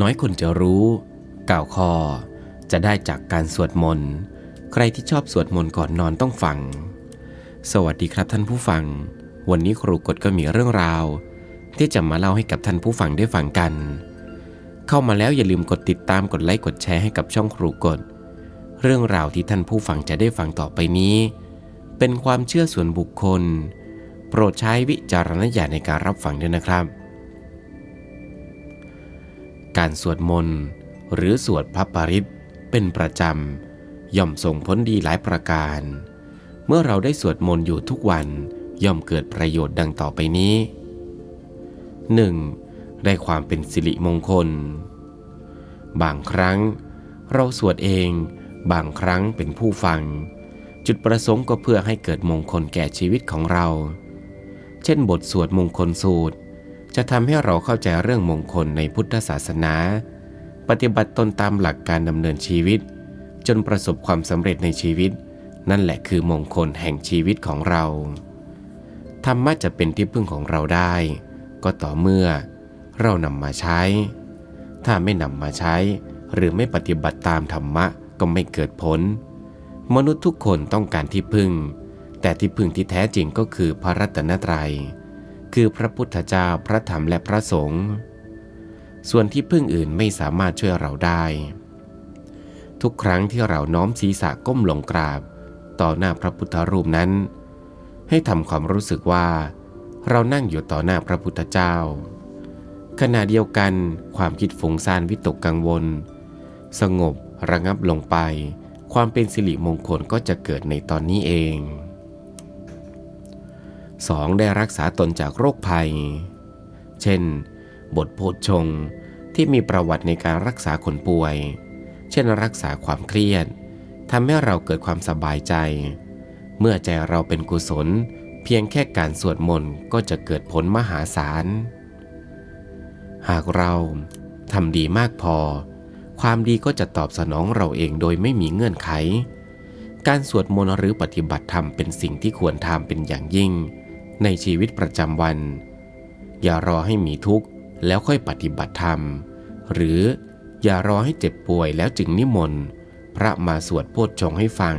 น้อยคนจะรู้กล่าวคอ จะได้จากการสวดมนต์ ใครที่ชอบสวดมนต์ก่อนนอนต้องฟัง สวัสดีครับท่านผู้ฟัง วันนี้ครูกฎก็มีเรื่องราว ที่จะมาเล่าให้กับท่านผู้ฟังได้ฟังกัน เข้ามาแล้วอย่าลืมกดติดตามกดไลค์กดแชร์ให้กับช่องครูกฎเรื่องราวที่ท่านผู้ฟังจะได้ฟังต่อไปนี้ เป็นความเชื่อส่วนบุคคล โปรดใช้วิจารณญาณในการรับฟังด้วยนะครับ การสวดมนต์ หรือสวดพระปริตเป็นประจำ ย่อมส่งผลดีหลายประการ เมื่อเราได้สวดมนต์อยู่ทุกวันย่อมเกิดประโยชน์ดังต่อไปนี้ 1. ได้ความเป็นสิริมงคล บางครั้ง เราสวดเองบางครั้งเป็นผู้ฟัง จุดประสงค์ก็เพื่อให้เกิดมงคลแก่ชีวิตของเรา เช่นบทสวดมงคลสูตร จะทำให้เราเข้าใจเรื่องมงคลในพุทธศาสนา ปฏิบัติตนตามหลักการดำเนินชีวิต จนประสบความสำเร็จในชีวิต นั่นแหละคือมงคลแห่งชีวิตของเรา ธรรมะจะเป็นที่พึ่งของเราได้ ก็ต่อเมื่อ เรานำมาใช้ ถ้าไม่นำมาใช้ หรือไม่ปฏิบัติตามธรรมะก็ไม่เกิดผล มนุษย์ทุกคนต้องการที่พึ่ง แต่ที่พึ่งที่แท้จริงก็คือพระรัตนตรัย คือพระพุทธเจ้าพระธรรมและพระสงฆ์ส่วนที่พึ่งอื่นไม่สามารถช่วยเราได้ ทุกครั้งที่เราน้อมศีรษะก้มลงกราบ ต่อหน้าพระพุทธรูปนั้น ให้ทำความรู้สึกว่า เรานั่งอยู่ต่อหน้าพระพุทธเจ้า ขณะเดียวกันความคิดฟุ้งซ่านวิตกกังวล สงบระงับลงไป ความเป็นสิริมงคลก็จะเกิดในตอนนี้เอง 2. ได้รักษาตนจากโรคภัย เช่น บทโพชฌงที่มีประวัติในการรักษาคนป่วย เช่นรักษาความเครียดทำให้เราเกิดความสบายใจ เมื่อใจเราเป็นกุศล เพียงแค่การสวดมนต์ก็จะเกิดผลมหาศาล หากเราทำดีมากพอ ความดีก็จะตอบสนองเราเองโดยไม่มีเงื่อนไข การสวดมนต์หรือปฏิบัติธรรมเป็นสิ่งที่ควรทำเป็นอย่างยิ่ง ในชีวิตประจำวัน อย่ารอให้มีทุกข์แล้วค่อยปฏิบัติธรรม หรืออย่ารอให้เจ็บป่วยแล้วจึงนิมนต์พระมาสวดโพชฌงให้ฟัง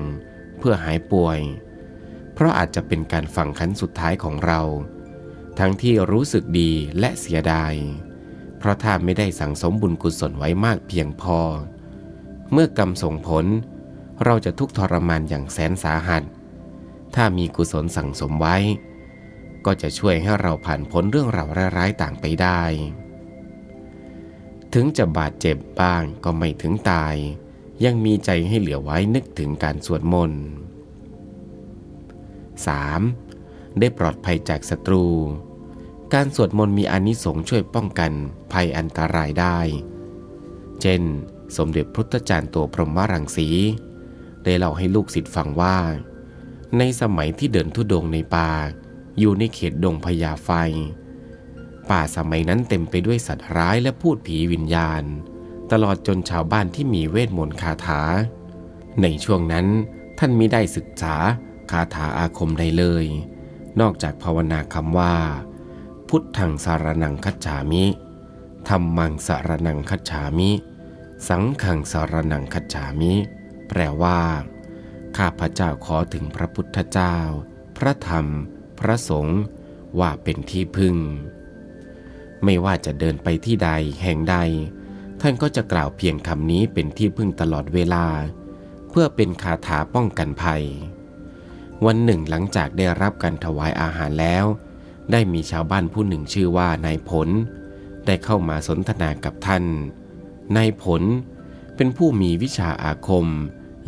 เพื่อหายป่วย เพราะอาจจะเป็นการฟังคันสุดท้ายของเรา ทั้งที่รู้สึกดีและเสียดาย เพราะถ้าไม่ได้สั่งสมบุญกุศลไว้มากเพียงพอ เมื่อกรรมส่งผล เราจะทุกข์ทรมานอย่างแสนสาหัส ถ้ามีกุศลสั่งสมไว้ ก็จะช่วยให้เราผ่านพ้นเรื่องราวร้ายๆต่างไปได้ ถึงจะบาดเจ็บบ้างก็ไม่ถึงตาย ยังมีใจให้เหลือไว้นึกถึงการสวดมนต์ 3. ได้ปลอดภัยจากศัตรู การสวดมนต์มีอานิสงส์ช่วยป้องกันภัยอันตรายได้ เช่น สมเด็จพุทธจารย์ตัวพรหมรังสี ได้เล่าให้ลูกศิษย์ฟังว่า ในสมัยที่เดินทุดงในป่า อยู่ในเขตดงพญาไฟ ป่าสมัยนั้นเต็มไปด้วยสัตว์ร้ายและพูดผีวิญญาณ ตลอดจนชาวบ้านที่มีเวทมนต์คาถา ในช่วงนั้นท่านมิได้ศึกษาคาถาอาคมใดเลย นอกจากภาวนาคำว่า พุทธังสารนังคัจฉามิธรรมังสารนังคัจฉามิ สังขังสารนังคัจฉามิ แปลว่า ข้าพระเจ้าขอถึงพระพุทธเจ้า พระธรรม พระสงฆ์ว่าเป็นที่พึ่ง ไม่ว่าจะเดินไปที่ใดแห่งใด ท่านก็จะกล่าวเพียงคำนี้เป็นที่พึ่งตลอดเวลา เพื่อเป็นคาถาป้องกันภัย วันหนึ่งหลังจากได้รับการถวายอาหารแล้ว ได้มีชาวบ้านผู้หนึ่งชื่อว่านายผล ได้เข้ามาสนทนากับท่าน นายผลเป็นผู้มีวิชาอาคม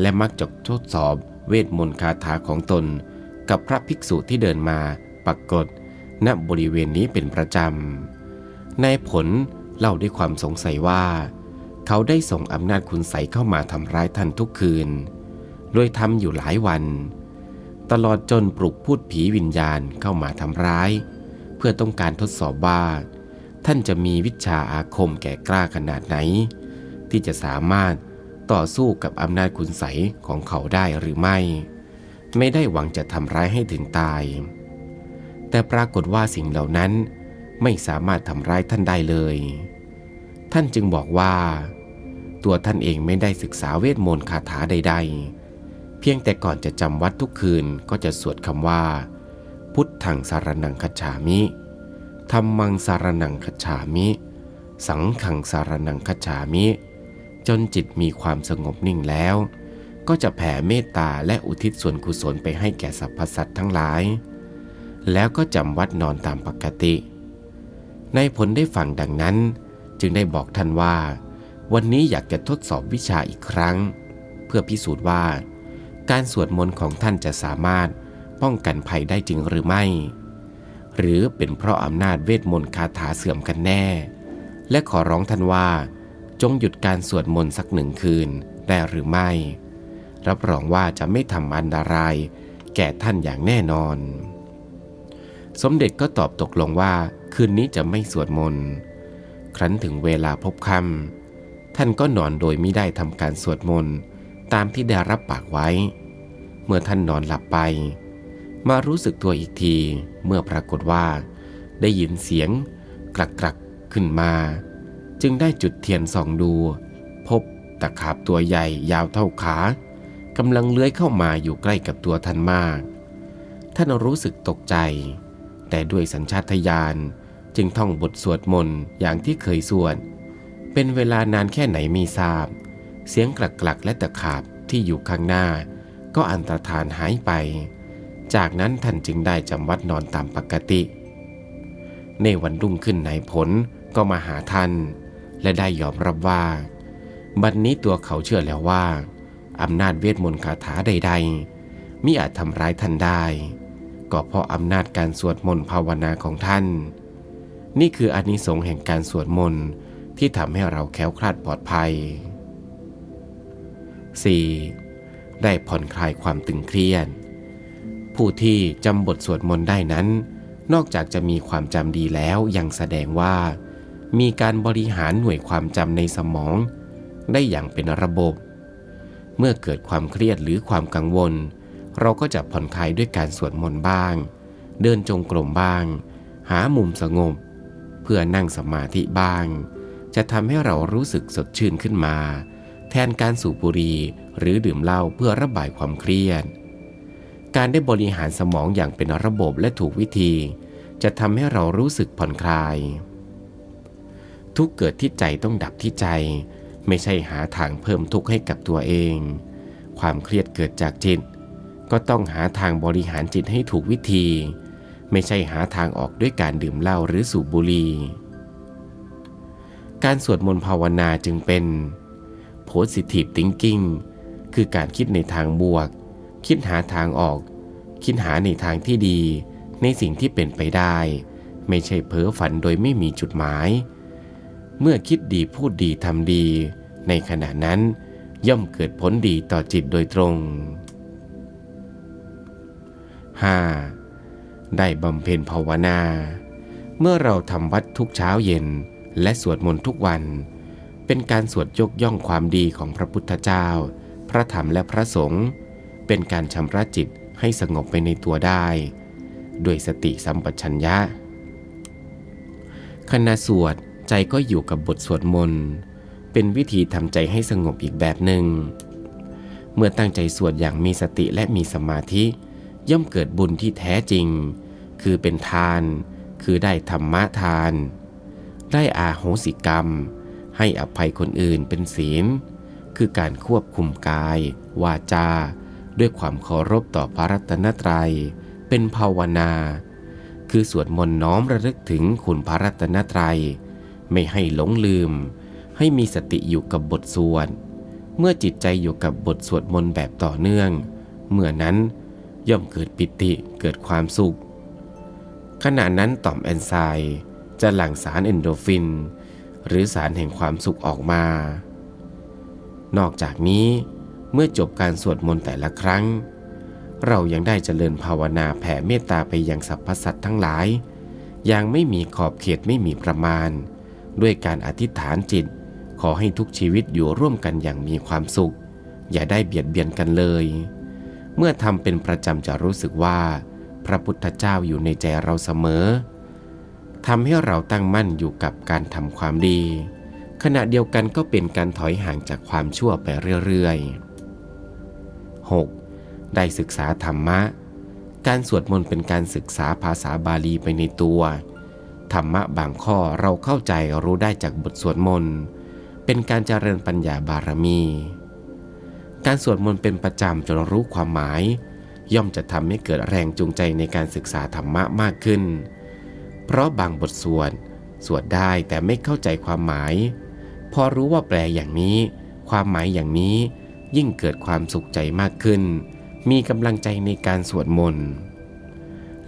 และมักจะทดสอบเวทมนต์คาถาของตน กับพระภิกษุที่เดินมาปรากฏณบริเวณนี้เป็นประจำนายผลเล่าด้วยความสงสัยว่า เขาได้ส่งอำนาจคุณใสเข้ามาทำร้ายท่านทุกคืน โดยทำอยู่หลายวัน ตลอดจนปลุกพูดผีวิญญาณเข้ามาทำร้าย เพื่อต้องการทดสอบว่า ท่านจะมีวิชาอาคมแก่กล้าขนาดไหน ที่จะสามารถต่อสู้กับอำนาจคุณใสของเขาได้หรือไม่ ไม่ได้หวังจะทำร้ายให้ถึงตาย แต่ปรากฏว่าสิ่งเหล่านั้นไม่สามารถทำร้ายท่านได้เลย ท่านจึงบอกว่า ตัวท่านเองไม่ได้ศึกษาเวทมนต์คาถาใด ๆ เพียงแต่ก่อนจะจำวัดทุกคืนก็จะสวดคำว่า พุทธังสารนังคัจฉามิธรรมังสารนังคัจฉามิ สังขังสารนังคัจฉามิ จนจิตมีความสงบนิ่งแล้ว ก็จะแผ่เมตตาและอุทิศส่วนกุศลไปให้แก่สรรพสัตว์ทั้งหลาย แล้วก็จำวัดนอนตามปกติ ในผลได้ฟังดังนั้น จึงได้บอกท่านว่า วันนี้อยากจะทดสอบวิชาอีกครั้ง เพื่อพิสูจน์ว่า การสวดมนต์ของท่านจะสามารถป้องกันภัยได้จริงหรือไม่ หรือเป็นเพราะอำนาจเวทมนต์คาถาเสื่อมกันแน่ และขอร้องท่านว่า จงหยุดการสวดมนต์สักหนึ่งคืนได้หรือไม่ รับรองว่าจะไม่ทำอันตราย แก่ท่านอย่างแน่นอน สมเด็จก็ตอบตกลงว่าคืนนี้จะไม่สวดมนต์ครั้นถึงเวลาพบค่ำท่านก็นอนโดยไม่ได้ทำการสวดมนต์ตามที่ได้รับปากไว้ เมื่อท่านนอนหลับไป มารู้สึกตัวอีกทีเมื่อปรากฏว่า ได้ยินเสียงกรักกรักขึ้นมา จึงได้จุดเทียนส่องดู พบตะขาบตัวใหญ่ยาวเท่าขา กำลังเลื้อยเข้ามาอยู่ใกล้กับตัวท่านมาก ท่านรู้สึกตกใจ แต่ด้วยสัญชาตญาณจึงท่องบทสวดมนต์อย่างที่เคยสวด เป็นเวลานานแค่ไหนไม่ทราบ เสียงกลักกลักและตะขาบที่อยู่ข้างหน้า ก็อันตรธานหายไป จากนั้นท่านจึงได้จำวัดนอนตามปกติ ในวันรุ่งขึ้นนายผลก็มาหาท่าน และได้ยอมรับว่า บัดนนี้ตัวเขาเชื่อแล้วว่า อำนาจเวทมนต์คาถาใด ๆ มิอาจทำร้ายท่านได้ ก็เพราะอำนาจการสวดมนต์ภาวนาของท่าน นี่คืออานิสงส์แห่งการสวดมนต์ที่ทำให้เราแค้วคลาดปลอดภัย 4. ได้ผ่อนคลายความตึงเครียด ผู้ที่จำบทสวดมนต์ได้นั้น นอกจากจะมีความจำดีแล้วยังแสดงว่า มีการบริหารหน่วยความจำในสมอง ได้อย่างเป็นระบบ เมื่อเกิดความเครียดหรือความกังวล เราก็จะผ่อนคลายด้วยการสวดมนต์บ้าง เดินจงกรมบ้าง หามุมสงบ เพื่อนั่งสมาธิบ้าง จะทำให้เรารู้สึกสดชื่นขึ้นมา แทนการสูบบุหรี่หรือดื่มเหล้าเพื่อระบายความเครียด การได้บริหารสมองอย่างเป็นระบบและถูกวิธี จะทำให้เรารู้สึกผ่อนคลาย ทุกเกิดที่ใจต้องดับที่ใจ ไม่ใช่หาทางเพิ่มทุกข์ให้กับตัวเอง ความเครียดเกิดจากจิต ก็ต้องหาทางบริหารจิตให้ถูกวิธี ไม่ใช่หาทางออกด้วยการดื่มเหล้าหรือสูบบุหรี่ การสวดมนต์ภาวนาจึงเป็น positive thinking คือการคิดในทางบวก คิดหาทางออก คิดหาในทางที่ดี ในสิ่งที่เป็นไปได้ ไม่ใช่เพ้อฝันโดยไม่มีจุดหมาย เมื่อคิดดีพูดดีทำดี ในขณะนั้น ย่อมเกิดผลดีต่อจิตโดยตรง 5. ได้บำเพ็ญภาวนา เมื่อเราทำวัดทุกเช้าเย็นและสวดมนต์ทุกวัน เป็นการสวดยกย่องความดีของพระพุทธเจ้า พระธรรมและพระสงฆ์เป็นการชำระจิตให้สงบไปในตัวได้ ด้วยสติสัมปชัญญะขณะสวด ใจก็อยู่กับบทสวดมนต์ เป็นวิธีทำใจให้สงบอีกแบบหนึ่ง เมื่อตั้งใจสวดอย่างมีสติและมีสมาธิ ย่อมเกิดบุญที่แท้จริง คือเป็นทาน คือได้ธรรมะทาน ได้อาโหสิกรรม ให้อภัยคนอื่นเป็นศีล คือการควบคุมกาย วาจา ด้วยความเคารพต่อพระรัตนตรัย เป็นภาวนา คือสวดมนต์น้อมระลึกถึงคุณพระรัตนตรัย ไม่ให้หลงลืม ให้มีสติอยู่กับบทสวด เมื่อจิตใจอยู่กับบทสวดมนต์แบบต่อเนื่อง เมื่อนั้นย่อมเกิดปิติเกิดความสุข ขณะนั้นต่อมแอนไซม์จะหลั่งสารเอนโดฟิน หรือสารแห่งความสุขออกมา นอกจากนี้เมื่อจบการสวดมนต์แต่ละครั้ง เรายังได้เจริญภาวนาแผ่เมตตาไปยังสรรพสัตว์ทั้งหลาย อย่างไม่มีขอบเขตไม่มีประมาณ ด้วยการอธิษฐานจิต ขอให้ทุกชีวิตอยู่ร่วมกันอย่างมีความสุข อย่าได้เบียดเบียนกันเลย เมื่อทำเป็นประจำจะรู้สึกว่า พระพุทธเจ้าอยู่ในใจเราเสมอทำให้เราตั้งมั่นอยู่กับการทำความดี ขณะเดียวกันก็เป็นการถอยห่างจากความชั่วไปเรื่อยๆ 6. ได้ศึกษาธรรมะ การสวดมนต์เป็นการศึกษาภาษาบาลีไปในตัว ธรรมะบางข้อเราเข้าใจรู้ได้จากบทสวดมนต์ เป็นการเจริญปัญญาบารมี การสวดมนต์เป็นประจำจนรู้ความหมาย ย่อมจะทำให้เกิดแรงจูงใจในการศึกษาธรรมะมากขึ้น เพราะบางบทสวดสวดได้แต่ไม่เข้าใจความหมาย พอรู้ว่าแปลอย่างนี้ ความหมายอย่างนี้ยิ่งเกิดความสุขใจมากขึ้น มีกำลังใจในการสวดมนต์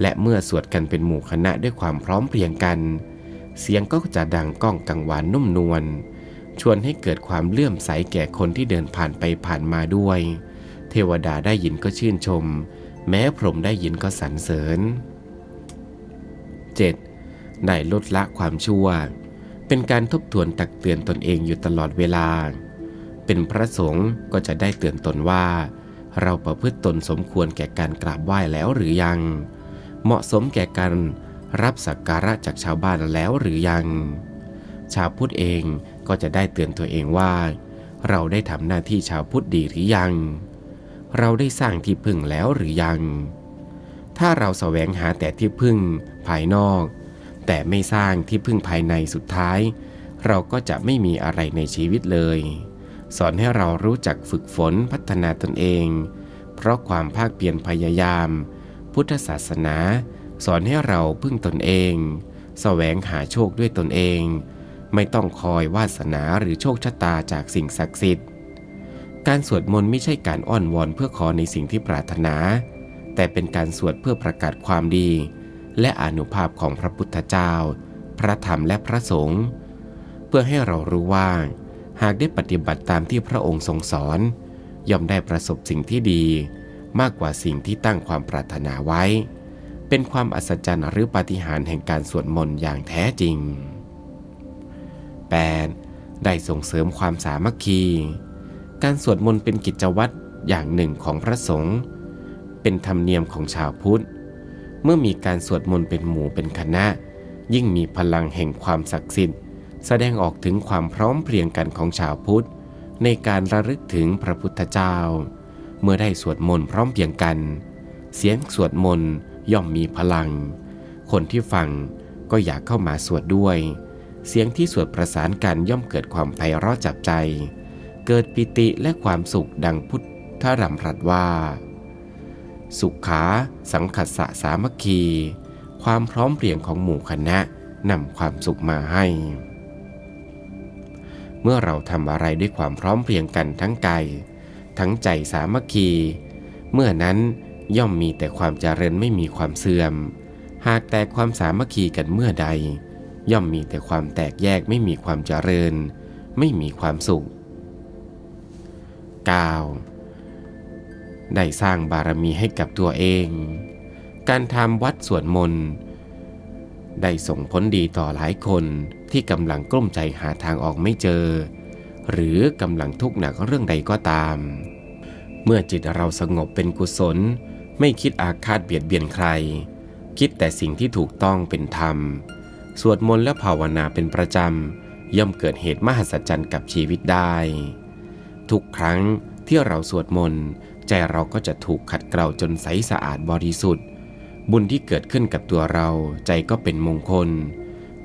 และเมื่อสวดกันเป็นหมู่คณะด้วยความพร้อมเพรียงกัน เสียงก็จะดังก้องกังวานนุ่มนวล ชวนให้เกิดความเลื่อมใสแก่คนที่เดินผ่านไปผ่านมาด้วย เทวดาได้ยินก็ชื่นชม แม้พรหมได้ยินก็สรรเสริญ 7. ได้ลดละความชั่ว เป็นการทบทวนตักเตือนตนเองอยู่ตลอดเวลา เป็นพระสงฆ์ก็จะได้เตือนตนว่า เราประพฤติตนสมควรแก่การกราบไหว้แล้วหรือยัง เหมาะสมแก่การรับสักการะจากชาวบ้านแล้วหรือยัง ชาวพุทธเองก็จะได้เตือนตัวเองว่า เราได้ทำหน้าที่ชาวพุทธดีหรือยัง เราได้สร้างที่พึ่งแล้วหรือยัง ถ้าเราแสวงหาแต่ที่พึ่งภายนอก แต่ไม่สร้างที่พึ่งภายในสุดท้าย เราก็จะไม่มีอะไรในชีวิตเลย สอนให้เรารู้จักฝึกฝนพัฒนาตนเอง เพราะความภาคเพียรพยายาม พุทธศาสนา สอนให้เราพึ่งตนเองแสวงหาโชคด้วยตนเอง ไม่ต้องคอยวาสนาหรือโชคชะตาจากสิ่งศักดิ์สิทธิ์ การสวดมนต์ไม่ใช่การอ้อนวอนเพื่อขอในสิ่งที่ปรารถนา แต่เป็นการสวดเพื่อประกาศความดี และอนุภาพของพระพุทธเจ้า พระธรรมและพระสงฆ์เพื่อให้เรารู้ว่า หากได้ปฏิบัติตามที่พระองค์ทรงสอน ย่อมได้ประสบสิ่งที่ดี มากกว่าสิ่งที่ตั้งความปรารถนาไว้ เป็นความอัศจรรย์หรือปาฏิหาริย์แห่งการสวดมนต์อย่างแท้จริง 8. ได้ส่งเสริมความสามัคคี การสวดมนต์เป็นกิจวัตรอย่างหนึ่งของพระสงฆ์เป็นธรรมเนียมของชาวพุทธ เมื่อมีการสวดมนต์เป็นหมู่เป็นคณะ ยิ่งมีพลังแห่งความศักดิ์สิทธิ์ แสดงออกถึงความพร้อมเพรียงกันของชาวพุทธ ในการระลึกถึงพระพุทธเจ้า เมื่อได้สวดมนต์พร้อมเพียงกัน เสียงสวดมนต์ย่อมมีพลัง คนที่ฟังก็อยากเข้ามาสวดด้วย เสียงที่สวดประสานกันย่อมเกิดความไพเราะจับใจ เกิดปิติและความสุขดังพุทธรำรัสว่า สุขขาสังคัสสะสามัคคี ความพร้อมเพรียงของหมู่คณะนำความสุขมาให้ เมื่อเราทำอะไรด้วยความพร้อมเพรียงกันทั้งกาย ทั้งใจสามัคคี เมื่อนั้นย่อมมีแต่ความเจริญไม่มีความเสื่อม หากแต่ความสามัคคีกันเมื่อใด ย่อมมีแต่ความแตกแยกไม่มีความเจริญ ไม่มีความสุข 9. ได้สร้างบารมีให้กับตัวเอง การทำวัดสวดมนต์ได้ส่งผลดีต่อหลายคนที่กำลังกลุ้มใจหาทางออกไม่เจอ หรือกำลังทุกข์หนักเรื่องใดก็ตาม เมื่อจิตเราสงบเป็นกุศล ไม่คิดอาฆาตเบียดเบียนใคร คิดแต่สิ่งที่ถูกต้องเป็นธรรม สวดมนต์และภาวนาเป็นประจำย่อมเกิดเหตุมหัศจรรย์กับชีวิตได้ ทุกครั้งที่เราสวดมนต์ใจเราก็จะถูกขัดเกลาจนใสสะอาดบริสุทธิ์ บุญที่เกิดขึ้นกับตัวเราใจก็เป็นมงคล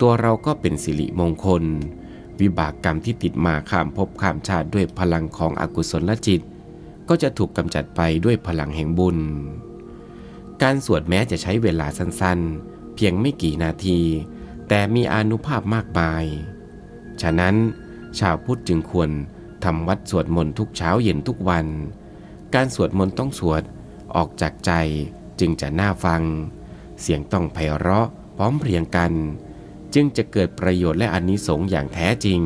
ตัวเราก็เป็นสิริมงคล วิบากกรรมที่ติดมาข้ามภพข้ามชาติด้วยพลังของอกุศลจิต ก็จะถูกกำจัดไปด้วยพลังแห่งบุญ การสวดแม้จะใช้เวลาสั้นๆ เพียงไม่กี่นาที แต่มีอนุภาพมากมาย ฉะนั้น ชาวพุทธจึงควรทำวัดสวดมนต์ทุกเช้าเย็นทุกวัน การสวดมนต์ต้องสวดออกจากใจจึงจะน่าฟัง เสียงต้องไพเราะพร้อมเพรียงกัน จึงจะเกิดประโยชน์และอานิสงส์อย่างแท้จริง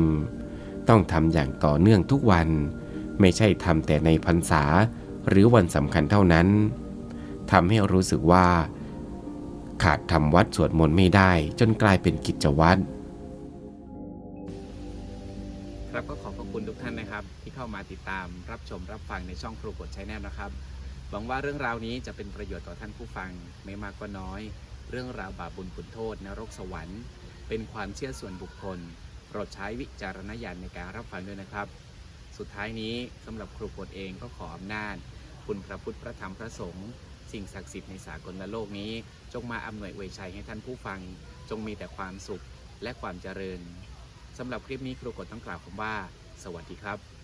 ต้องทำอย่างต่อเนื่องทุกวัน ไม่ใช่ทำแต่ในพรรษาหรือวันสำคัญเท่านั้นทำให้รู้สึกว่า ขาดทำวัดสวดมนต์ไม่ได้จนกลายเป็นกิจวัตรครับก็ขอบพระคุณทุกท่านนะครับ ที่เข้ามาติดตามรับชมรับฟังในช่องครูกดใช้แนลนะครับหวังว่าเรื่องราวนี้จะเป็นประโยชน์ต่อท่านผู้ฟังไม่มากก็น้อย เรื่องราวบาปบุญคุณโทษนรกสวรรค์ เป็นความเชื่อส่วนบุคคลโปรดใช้วิจารณญาณในการรับฟังด้วยนะครับ สุดท้ายนี้สำหรับครูกฎเองก็ขออำนาจ คุณพระพุทธพระธรรมพระสงฆ์สิ่งศักดิ์สิทธิ์ในสากลโลกนี้ จงมาอำนวยอวยชัยให้ท่านผู้ฟัง จงมีแต่ความสุขและความเจริญสำหรับคลิปนี้ครูกฎต้องกล่าวคำว่า สวัสดีครับ